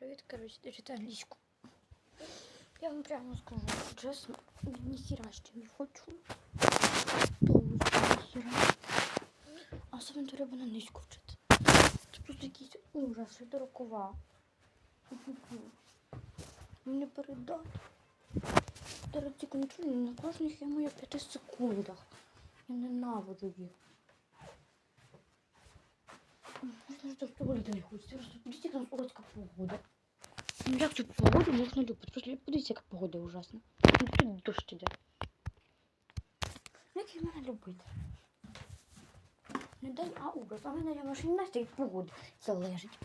Привіт, коротше, читаю англійську. Я вам прямо скажу, чесно, ніхіра ще не хочу. Ніхіра. А особливо треба на англійську вчити. Це просто якийсь ужас, що дорокова. Мені передати. Зараз ці контролі на кожних я маю 5 секундах. Я ненавиджу їх. Можна ж до туалету не хочеться. Просто подивіться, яка уродська погода. Ну як цю погоду можна любити? Просто подивіться, яка погода ужасна. Ну тут дощ іде. Ну, Як її мене любити? Не дай, а ужас. А в мене машині Настя від погоди залежить.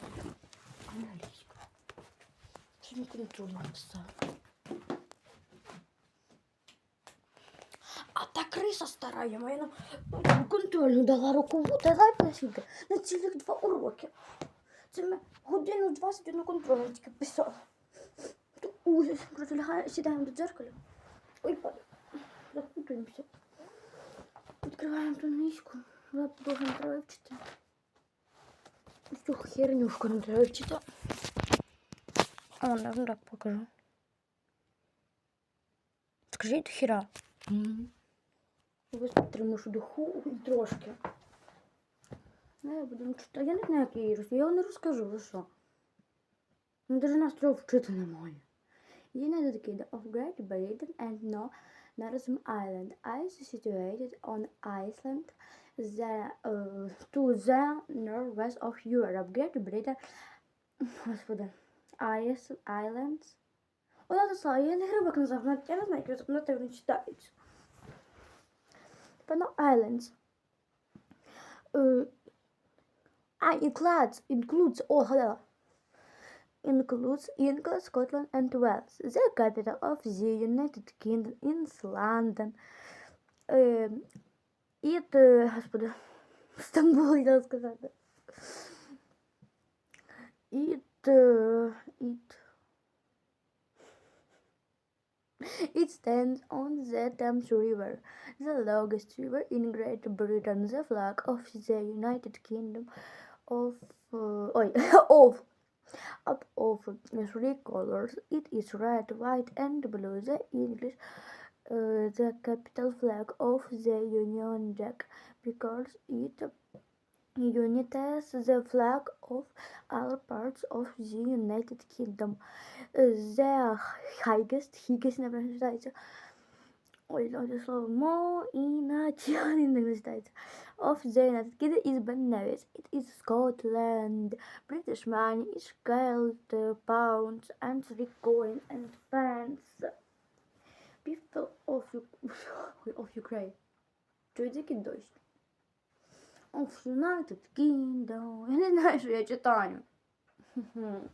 Англійська. Сьогодні контроль написав. А та криса стара, я маю нам контрольну дала рокову, та посвіти на цілих два уроки. Це ми годину 20 на контрольну тільки писала. Ужас, просто сідаємо до дзеркала. Ой, падає. Закутуємося. Відкриваємо ту низьку. Дуже не треба вчити. Цю хернюшку не треба вчити. А, вам так покажу. Скажіть хіра. Ось підтримую що духу трошки. Ну, я буду читати. Я не знаю, як її роз... Я вам не розкажу, ви що. Ну, навіть настрою вчити немає. United Kingdom of Great Britain and no Northern Ireland is situated on Iceland, the, uh, to the northwest of Europe. Great Britain, господи, Ice, Islands. Вона написала, я не грибок назвав, я не знаю, як вона не читається. Пано Islands. Uh, ah, includes, includes, oh, hello. Includes England, Scotland and Wales. The capital of the United Kingdom is London. Uh, it, uh, господи, Стамбул, я сказати. It, uh, it, It stands on the Thames River, the longest river in Great Britain. The flag of the United Kingdom of uh, of of three colors. It is red, white, and blue. The English, uh, the capital flag of the Union Jack, because it unites the flag of all parts of the United Kingdom. The highest, highest, напевно, читається. Ой, це слово more іначе не читається. Of the United Kingdom is Benevis. It is Scotland. British money is gold, uh, pounds, and three coin and pence. People of, U- of Ukraine. Чуєте, який дощ? Of United Kingdom. Я не знаю, що я читаю. Хм. Ну,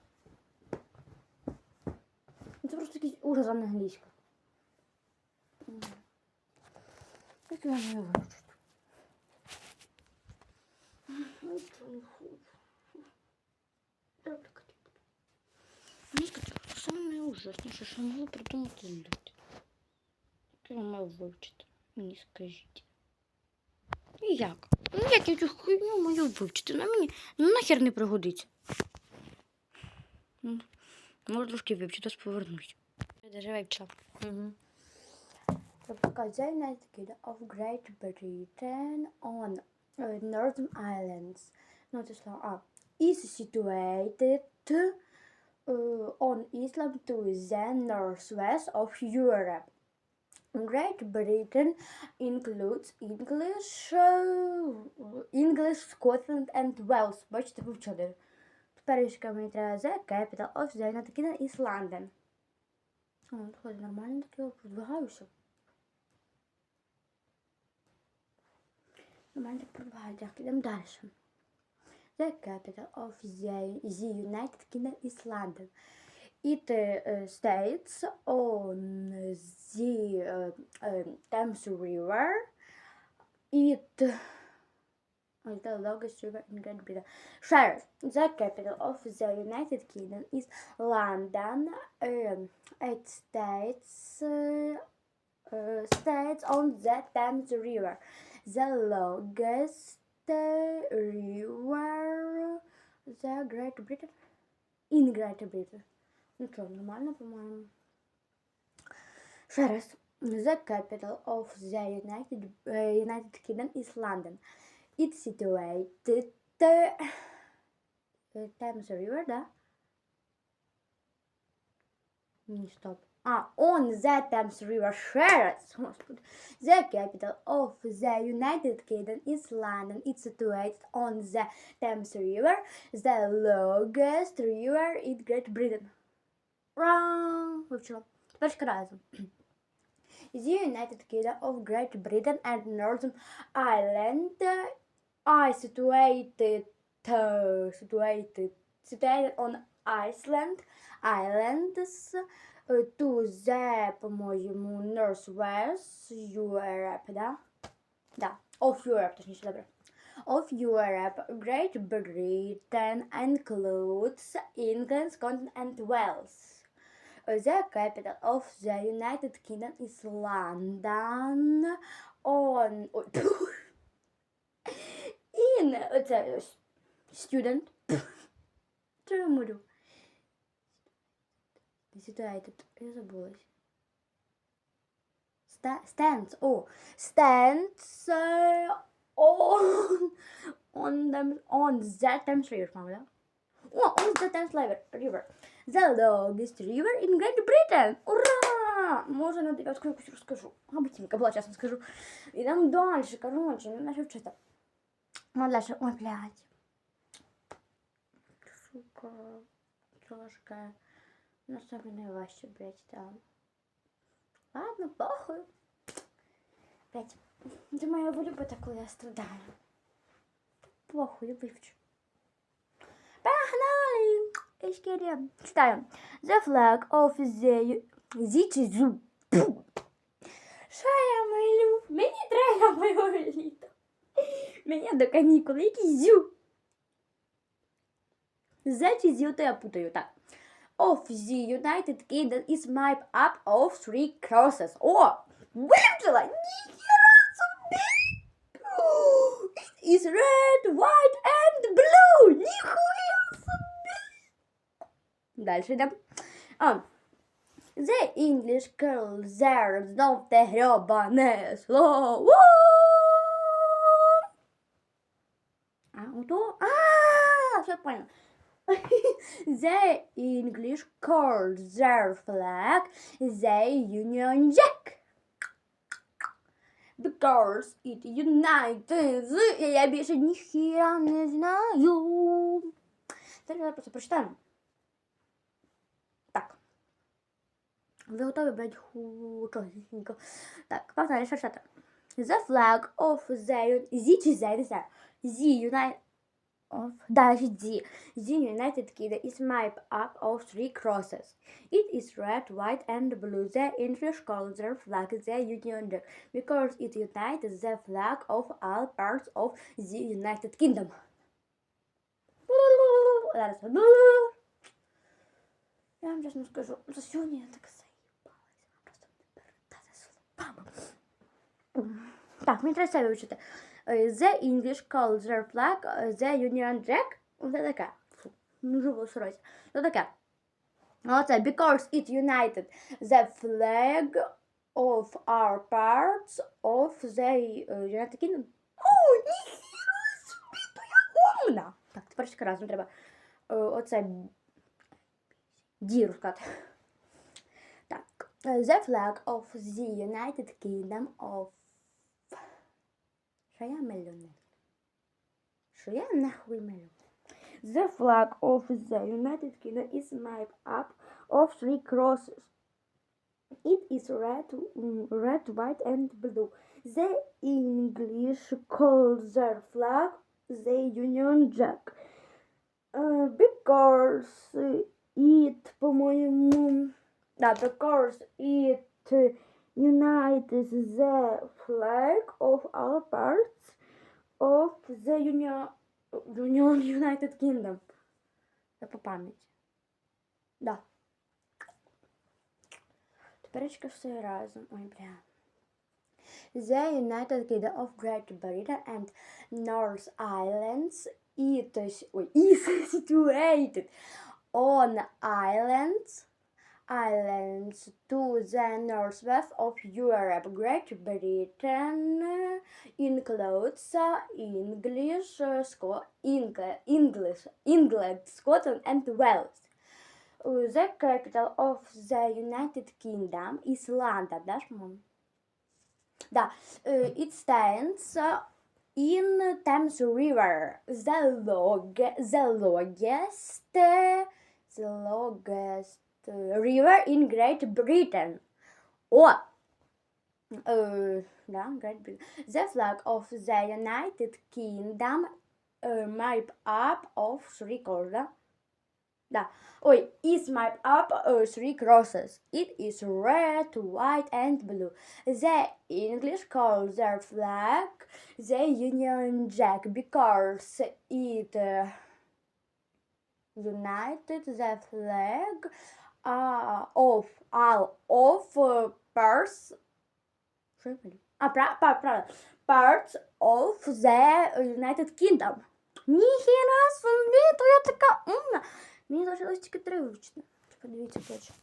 Це просто якийсь ужас а не англійська. М. Як я не вивчу? Ну, це не хочу. Я так не буду. Англійська це саме найужасніше, що могли придумати люди. Як я маю вивчити? Мені скажіть. І як? Ну як я цю хуйню маю вивчити? На мені ну, нахер не пригодиться. Ну, Може трошки вивчити, ось повернусь. Даже вивчила. Угу. Тобто the of Great Britain on uh, Northern Islands. Ну, це слово А. Is situated uh, on Island to the northwest of Europe. Great Britain includes English, uh, English, Scotland and Wales. Бачите, вивчили. Тепер мені треба The capital of the United Kingdom is London. О, нормально так продвигаюся. Нормально так продвигаю. Йдемо далі. The capital of the United Kingdom is London. It states on the Thames River. It is the longest river in Great Britain. Shares the capital of the United Kingdom is London. It states uh, uh, states on the Thames River, the longest river, the Great Britain. in Great Britain. Ну що, нормально, по-моєму. Ще раз. The capital of the United, uh, United Kingdom is London. It's situated uh, Thames River, да? Ні, стоп. А, on the Thames River. Ще раз, господи. The capital of the United Kingdom is London. It's situated on the Thames River, the longest river in Great Britain. Ура! Вивчила. Тепер ще разом. The United Kingdom of Great Britain and Northern Ireland are situated, uh, situated, situated on Iceland, Islands uh, to the, по-моєму, Northwest Europe, да? Да, of Europe, точніше, добре. Of Europe, Great Britain includes England, Scotland and Wales. The capital of the United Kingdom is London on ой, тьфу. in оце ось, student. Що я мовлю? Situated. Я забулась. Sta- Stands. О, stands uh, on on them on the Thames River, мама, да? О, on the Thames River. River. The longest river in Great Britain. Ура! Може на дев'ятку якусь розкажу. Або тімка була чесно скажу. Ідемо далі, коротше, не наче вчити. Ну, далі. Ой, блядь. Сука. Трошки. Ну, це не важче, блядь, там. Ладно, похуй. Блядь. Думаю, я полюбити, коли я страдаю. Похуй, вивчу. Погнали! Ишкерия. Читаем. The flag of the... Зічі Що я малю? Мені треба моє літо. Мені до канікул. Який зю. The чи зю, то я путаю. Так. Of the United Kingdom is made up of three crosses. О! Вивчила! Ніхера собі! It is red, white and blue! Ніхуя собі! Дальше йдемо. А. The English girl there знов те грьобане слово. А, ото? А, все понял. The English called their flag the Union Jack. Because it united. Я більше ніхіра не знаю. Зараз я просто прочитаємо. Ви готові, блядь, ху... чогісінько. Так, погнали, що читати. The flag of the... The чи the, не знаю. The United... Of... Дальше the. The United Kingdom is made up of three crosses. It is red, white and blue. The English call their flag the Union Jack because it unites the flag of all parts of the United Kingdom. Зараз. Я вам чесно скажу, за сьогодні я так Так, мені треба це вивчити. Е, The English call their flag е, the Union Jack. Оце таке. Не живо сорось. Це таке. Оце, because it united the flag of our parts of the е, United Kingdom. О, ніхіра собі, то я умна. Так, тепер ще разом треба. Оце діру сказати. Так. Е, The flag of the United Kingdom of... Що я мелю? Що я нахуй мелю? The flag of the United Kingdom is made up of three crosses. It is red, mm, red, white, and blue. The English call their flag the Union Jack. Uh, because it, по-моєму, да, because it unites the flag of all parts of the Union, Union United Kingdom. Це по пам'яті. Да. Теперечка все разом. Ой, бля. The United Kingdom of Great Britain and North Islands it is, ой, is situated on islands islands to the northwest of Europe. Great Britain includes English, Sco- English, England, Scotland, and Wales. The capital of the United Kingdom is London. Да, uh, it stands in Thames River, the, log- the longest, the longest river in Great Britain. О, uh, да, Great Britain. The flag of the United Kingdom uh, made up of three colors. Да? Да. Ой, is made up of three crosses. It is red, white, and blue. The English call their flag the Union Jack because it uh, united the flag uh, of all of uh, parts. Що я говорю? А, пра, пра, правильно. Parts of the United Kingdom. Ніхіра собі, то я така умна. Мені залишилось тільки три вивчити. Подивіться точно.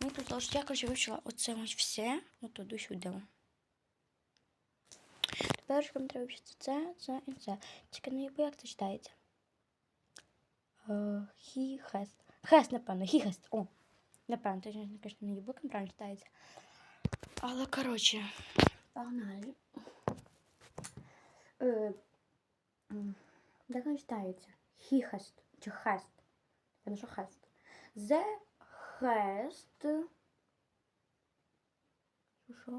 Мені тут залишилось, я, коротше, вивчила оце ось все. Ну, туди сюди. Тепер ж вам треба вчити це, це і це. Тільки не як це читається. Е, He has. Has, напевно, he has. О, напевно, це, звісно, не єбуком правильно читається. Але, коротше, погнали. Е, Як він читається? He has. Чи has? Певно, що has. The has. Що?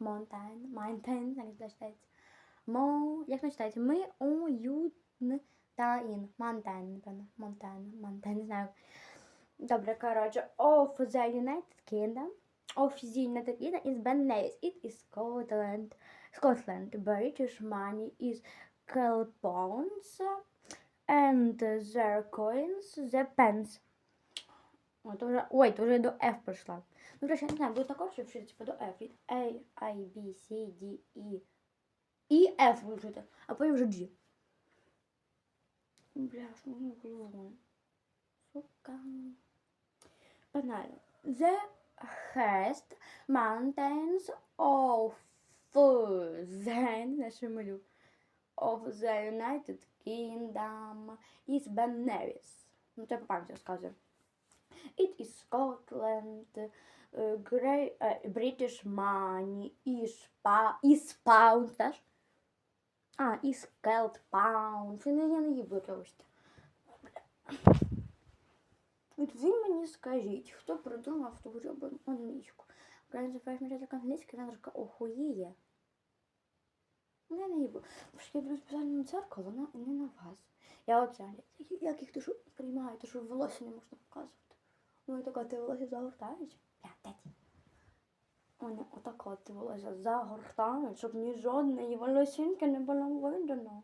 Mountain, mountain, як читається? Мо, як не читається? Ми у ю н та ін. Mountain, напевно. Mountain, mountain, не знаю. Добре, коротше. Of the United Kingdom. Of the United Kingdom is Benes. It is Scotland. Scotland. British money is pounds. And their coins, the pence. О, то вже, ой, то вже до F прийшла. Ну, ще не знаю, буду також вчити типу, до F. A, I, B, C, D, E. І F вивчити, а потім вже G. Бля, що мені головою? Сука. Погнали. The highest mountains of the, не що я малю, of the United Kingdom is Ben Nevis. Ну, це по пам'яті розказую. It is Scotland, uh, Great, uh, British money, is, pa, is pound, теж? А, Celt pound. Це не я не їбу вибачте. От ви мені скажіть, хто придумав ту гребану англійську? Українська перший як англійська, вона така охуєє. Ну, я не їбу. Тому що я беру спеціально на дзеркало, на, не на вас. Я оце, як їх то приймаю, то що волосся не можна показувати. Ну і така ти волосся загортаєш. Бля, отако ти волосся загортають, щоб ні жодної волосинки не було видно.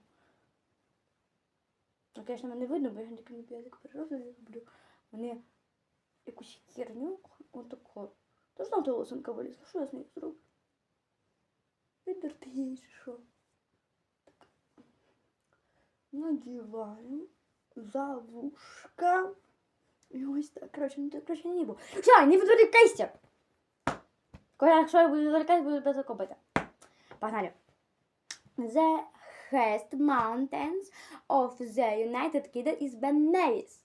Ну, звісно, мене видно, бо я такий язик перерозу роблю. Вони якусь херню отако. То ж та волосинка вилізла, що я з нею зроблю? Видерти її чи що? Так. Надіваю за вушка. І ось так, коротше, ну так краще не було. Все, не відволікайся! Коли якщо я буду відволікатися, буду без окопити. Погнали. The highest mountains of the United Kingdom is Ben Nevis.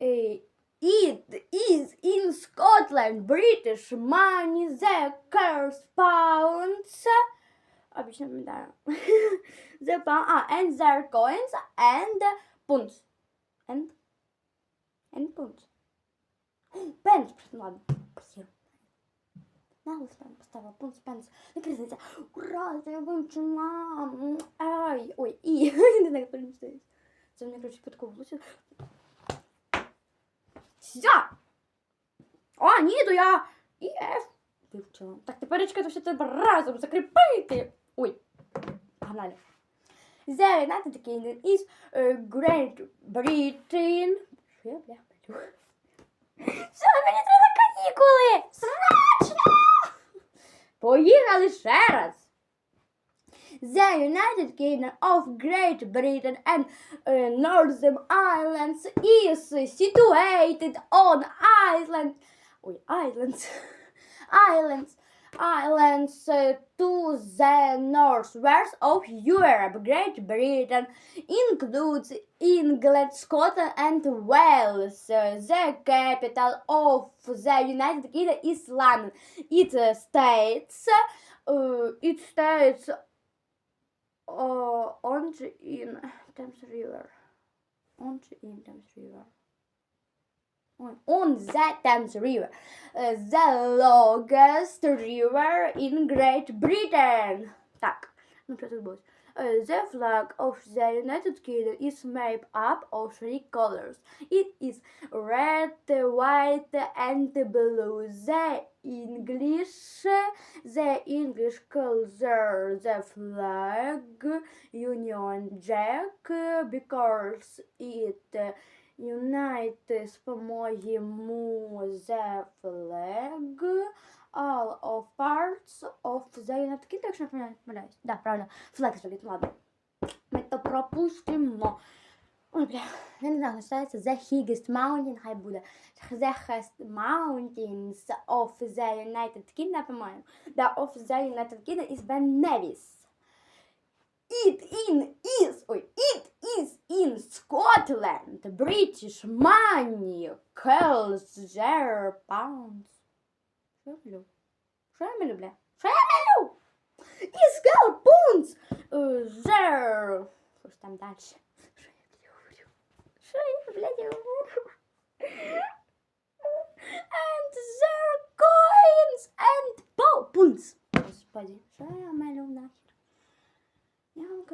Eh, It is in Scotland, British money, the curse pounds. Обычно, да. The pound, ah, and their coins and punts. And, and punts. Pence, ладно, похер. Наголос там поставила пункт пенс. Не кризиться. Ура, я вивчила. Ай, ой, і. Не знаю, як стоїть. Це мене, коротше, підковувалося. Ся! О, ні, то я і F вивчила. Так, тепер чекайте, все треба разом закріпити. Ой, погнали. The United Kingdom is uh, Great Britain. Що я, бля. Все, мені треба канікули! Срочно! Поїхали ще раз. The United Kingdom of Great Britain and uh, Northern Ireland is situated on island. Ой, islands. islands. Islands uh, to the northwest of Europe. Great Britain includes England, Scotland, and Wales. Uh, The capital of the United Kingdom is London. It states, uh, it states uh, on the in Thames River. On the in Thames River on that Thames River, the longest river in Great Britain. Tak, no uh, the flag of the United Kingdom is made up of three colors. It is red, white, and blue. The English, the English color, the flag, Union Jack, because it unites, по-моєму, the flag all of parts of the United Kingdom, якщо я не помиляюсь. Да, правильно. Flag флаги, ладно. Ми то пропустимо. Ой, бля, я не знаю, називається The Highest Mountain, хай буде. The Highest Mountains of the United Kingdom, по-моєму. The of the United Kingdom is Ben Nevis. It in is, ой, it is in Scotland. British money calls their pounds. Що я малю? Що я малю, бля? Що я малю? Is called pounds. Uh, their... Що ж там далі? Що я говорю? Що я, блядь, говорю? And their coins and pounds. Господи, що я малю нахер?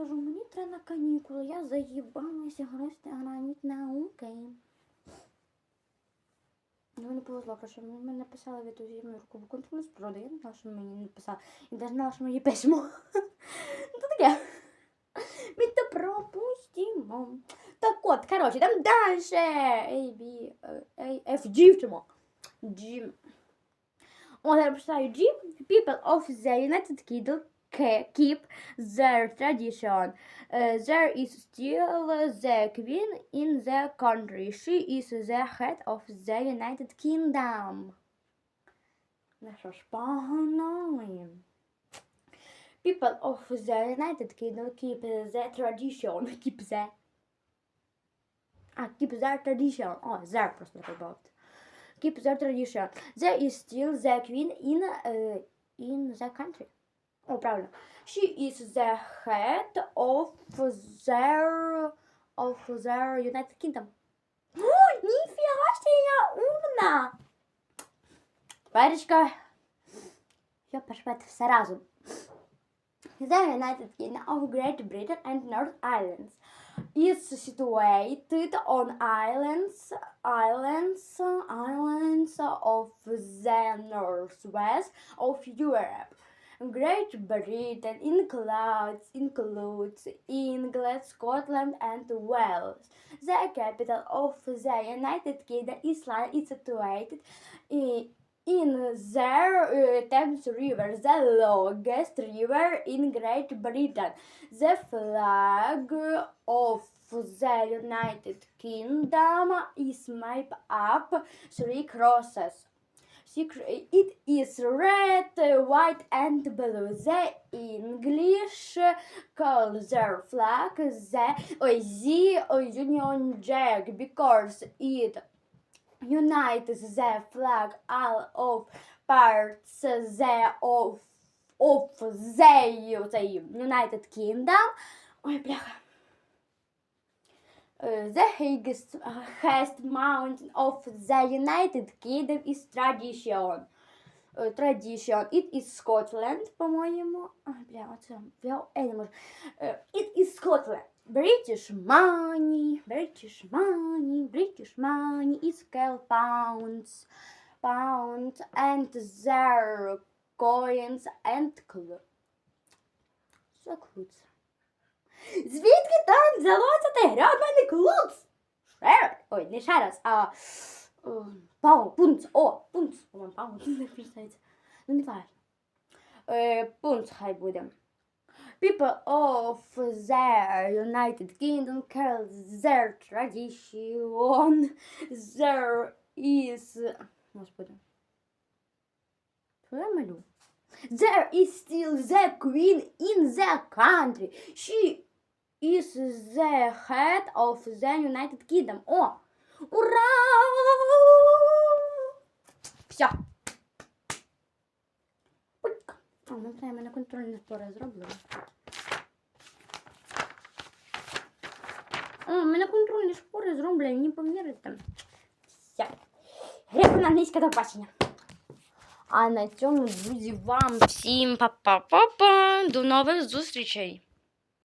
Кажу, мені треба на канікули, я заїбалася грозти граніт науки. Ну, не повезло, що мені написали від зі руку контролю з природи. Я не знала, що мені написали. І навіть знала, що мені письмо. Ну, таке. Ми то пропустимо. Так от, коротше, там далі. A, B, A, F, G вчимо. G. От я прочитаю G. People of the United Kingdom keep their tradition. Uh, there is still the queen in the country. She is the head of the United Kingdom. Ну що ж, погнали. People of the United Kingdom keep the tradition. Keep the... А, keep their tradition. О, their просто не добавити. Keep their tradition. There is still the queen in, uh, in the country. О, правильно. She is the head of their of their United Kingdom. Ой, ніфіга ще я умна. Перечка. Я першпет все разом. The United Kingdom of Great Britain and North Islands is situated on islands, islands, islands of the northwest of Europe. Great Britain includes, includes England, Scotland, and Wales. The capital of the United Kingdom is situated in, in the uh, Thames River, the longest river in Great Britain. The flag of the United Kingdom is made up three crosses. Secret. It is red, white, and blue. The English call their flag the, uh, the Union Jack because it unites the flag all of parts the of of the, the United Kingdom. Ой, бляха. Uh, the highest, highest mountain of the United Kingdom is tradition. Uh, tradition. It is Scotland, по-моєму. А, бля, оце. Я, я не можу. Uh, it is Scotland. British money, British money, British money is called pounds, pounds and their coins and clothes. So clothes. Звідки там взялося те грабане клуц? Ще Ой, не ще раз, а пау, пунц, о, пунц, по-моєму, пау, не писається. Ну, не важно. Е, пунц хай буде. People of the United Kingdom call their tradition. There is... Господи. Що я малю? There is still the queen in the country. She is the head of the United Kingdom. О! Ура! Все. Пульк. О, ну це я мене контрольні спори зроблено. О, у мене контрольні спори зроблені, не повірите. Все. Грифу на англійське до бачення. А на цьому, друзі, вам всім па-па-па-па. До нових зустрічей!